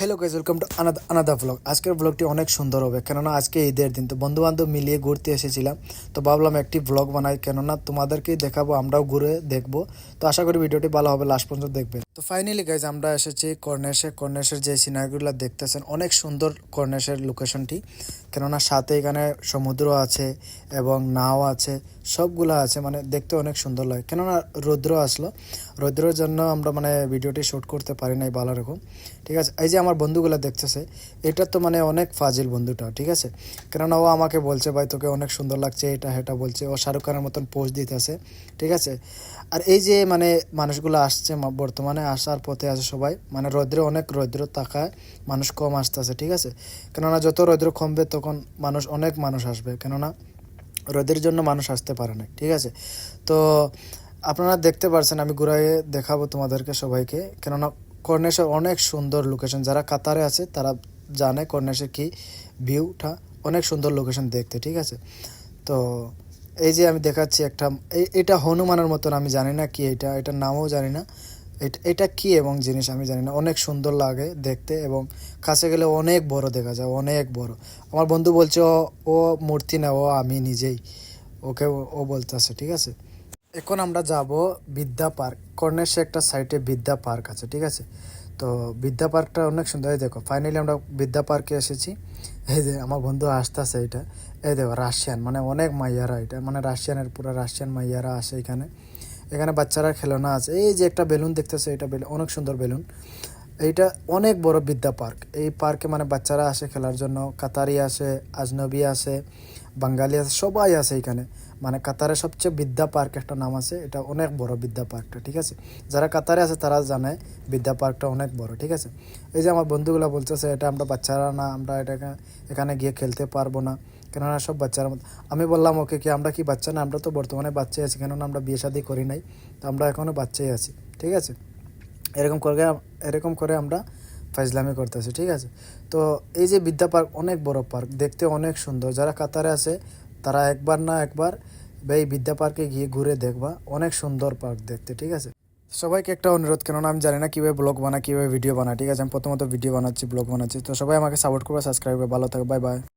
Hello guys welcome to আনাদা আনাদা blog আজকের ব্লগটি অনেক সুন্দর হবে, কেননা আজকে ঈদের দিন, তো বন্ধু বান্ধব মিলিয়ে ঘুরতে এসেছিলাম, তো ভাবলাম একটি ব্লগ বানাই, কেননা তোমাদেরকেই দেখাবো, আমরাও ঘুরে দেখব, তো আশা করি ভিডিওটি ভালো হবে লাস্ট পর্যন্ত দেখবেন তো ফাইনালি গাইজ আমরা এসেছি কর্নেশে কর্নেশের যে সিনারিগুলো দেখতেছেন, অনেক সুন্দর কর্নেশের লোকেশনটি কেননা সাথে এখানে সমুদ্র আছে এবং নাও আছে, সবগুলো আছে মানে দেখতে অনেক সুন্দর লাগে, কেননা রৌদ্র আসলো, রৌদ্রের জন্য আমরা মানে ভিডিওটি শ্যুট করতে পারি নাই ভালো রকম, ঠিক আছে? এই যে আমার বন্ধুগুলো দেখতেছে, এটা তো মানে অনেক ফাজিল বন্ধুটা, ঠিক আছে? কেননা ও আমাকে বলছে, ভাই, তোকে অনেক সুন্দর লাগছে, এটা, হেটা, বলছে। ও শাহরুখ খানের মতন পোস্ট দিতেছে, ঠিক আছে? আর এই যে মানে মানুষগুলো আসছে বর্তমানে আসার পথে আছে সবাই মানে রৌদ্রে অনেক রৌদ্র তাকায়, মানুষ কম আসতেছে, ঠিক আছে? কেননা যত রৌদ্র কমবে তখন মানুষ, অনেক মানুষ আসবে, কেননা রোদের জন্য মানুষ আসতে পারে না, ঠিক আছে? তো আপনারা দেখতে পারছেন, আমি ঘুরাইয়ে দেখাবো তোমাদেরকে সবাইকে, কেননা কর্নেশের অনেক সুন্দর লোকেশন যারা কাতারে আছে, তারা জানে কর্নেশের কি ভিউটা অনেক সুন্দর লোকেশন দেখতে, ঠিক আছে? তো এই যে আমি দেখাচ্ছি একটা এটা হনুমানের মতন, আমি জানি না কি এটা, এটার নামও জানি না। এটা- এটা কি এবং জিনিস আমি জানি না। অনেক সুন্দর লাগে দেখতে এবং কাছে গেলে অনেক বড় দেখা যায়, অনেক বড়। আমার বন্ধু বলছে, ও মূর্তি না, ও আমি নিজেই। ওকে ও বলতেছে, ঠিক আছে? এখন আমরা যাব বিদ্যা পার্ক। কর্নেশে একটা সাইটে বিদ্যা পার্ক আছে, ঠিক আছে? তো বিদ্যা পার্কটা অনেক সুন্দর। এই দেখো ফাইনালি আমরা বিদ্যা পার্কে এসেছি। এই যে আমার বন্ধু আসতেছে এটা। এই দেখো রাশিয়ান মানে অনেক মাইয়ারা এটা। মানে রাশিয়ানের পুরো রাশিয়ান মাইয়ারা আসে এখানে। এখানে বাচ্চারা খেলনা আছে। এই যে একটা বেলুন দেখতেছে, এটা বেলুন, অনেক সুন্দর বেলুন। এইটা অনেক বড় বিদ্যা পার্ক। এই পার্কে মানে বাচ্চারা আসে খেলার জন্য। কাতারি আসে, আজনবী আসে। বাঙালি আছে, সবাই আছে এখানে। মানে কাতারে সবচেয়ে বিদ্যা পার্ক একটা নাম আছে, এটা অনেক বড় বিদ্যা পার্কটা, ঠিক আছে? যারা কাতারে আছে তারা জানে বিদ্যা পার্কটা অনেক বড়, ঠিক আছে? এই যে আমার বন্ধুগুলো বলতেছে, এটা আমরা বাচ্চারা না, আমরা এটা এখানে গিয়ে খেলতে পারব না। কেননা সব বাচ্চারা আমি বললাম, ওকে কি আমরা কি বাচ্চা না, আমরা তো বর্তমানে বাচ্চাই আছি, কেননা আমরা বিয়ে শাদী করি নাই, তো আমরা এখনও বাচ্চাই আছি। ঠিক আছে? এরকম করে এরকম করে আমরা ফাইজলামি করতেছে, ঠিক আছে? তো এই যে বিদ্যা পার্ক, অনেক বড় পার্ক, দেখতে অনেক সুন্দর। যারা কাতারে আছে, তারা একবার না একবার এই বিদ্যা পার্কে গিয়ে ঘুরে দেখবা। অনেক সুন্দর পার্ক দেখতে, ঠিক আছে? সবাইকে একটা অনুরোধ, কেননা আমি জানি না কীভাবে ব্লগ বানা কীভাবে ভিডিও বানা ঠিক আছে? আমি প্রথমত ভিডিও বানাচ্ছি, ব্লগ বানাচ্ছি। তো সবাই আমাকে সাপোর্ট করবে সাবস্ক্রাইব করবে, ভালো থাকবে বাই বাই